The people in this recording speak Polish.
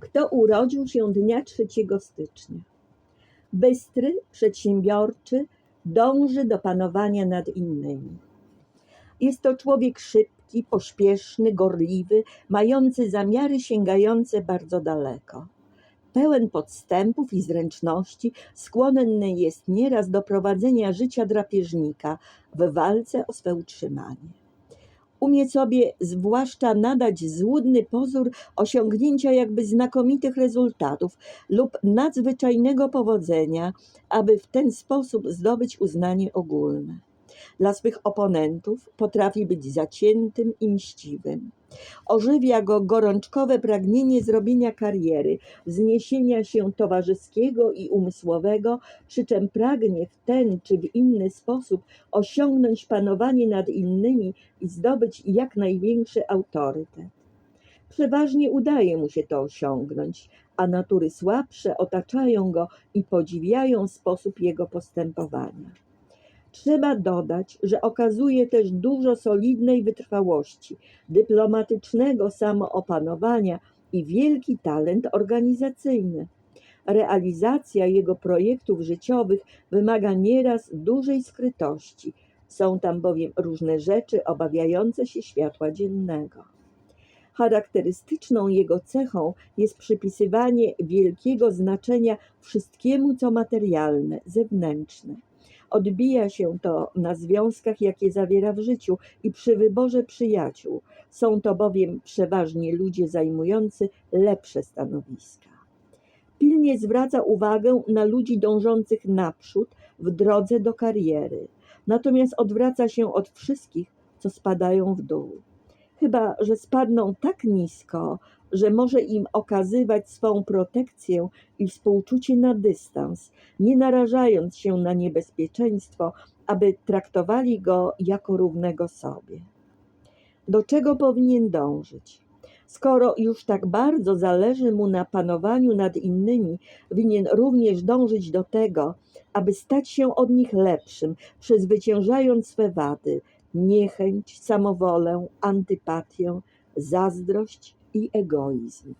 Kto urodził się dnia 3 stycznia? Bystry, przedsiębiorczy, dąży do panowania nad innymi. Jest to człowiek szybki, pośpieszny, gorliwy, mający zamiary sięgające bardzo daleko. Pełen podstępów i zręczności, skłonny jest nieraz do prowadzenia życia drapieżnika w walce o swe utrzymanie. Umie sobie zwłaszcza nadać złudny pozór osiągnięcia jakby znakomitych rezultatów lub nadzwyczajnego powodzenia, aby w ten sposób zdobyć uznanie ogólne. Dla swych oponentów potrafi być zaciętym i mściwym. Ożywia go gorączkowe pragnienie zrobienia kariery, wzniesienia się towarzyskiego i umysłowego, przy czym pragnie w ten czy w inny sposób osiągnąć panowanie nad innymi i zdobyć jak największy autorytet. Przeważnie udaje mu się to osiągnąć, a natury słabsze otaczają go i podziwiają sposób jego postępowania. Trzeba dodać, że okazuje też dużo solidnej wytrwałości, dyplomatycznego samoopanowania i wielki talent organizacyjny. Realizacja jego projektów życiowych wymaga nieraz dużej skrytości. Są tam bowiem różne rzeczy obawiające się światła dziennego. Charakterystyczną jego cechą jest przypisywanie wielkiego znaczenia wszystkiemu, co materialne, zewnętrzne. Odbija się to na związkach, jakie zawiera w życiu i przy wyborze przyjaciół. Są to bowiem przeważnie ludzie zajmujący lepsze stanowiska. Pilnie zwraca uwagę na ludzi dążących naprzód w drodze do kariery, natomiast odwraca się od wszystkich, co spadają w dół. Chyba, że spadną tak nisko, że może im okazywać swą protekcję i współczucie na dystans, nie narażając się na niebezpieczeństwo, aby traktowali go jako równego sobie. Do czego powinien dążyć? Skoro już tak bardzo zależy mu na panowaniu nad innymi, winien również dążyć do tego, aby stać się od nich lepszym, przezwyciężając swe wady, niechęć, samowolę, antypatię, zazdrość i egoizm.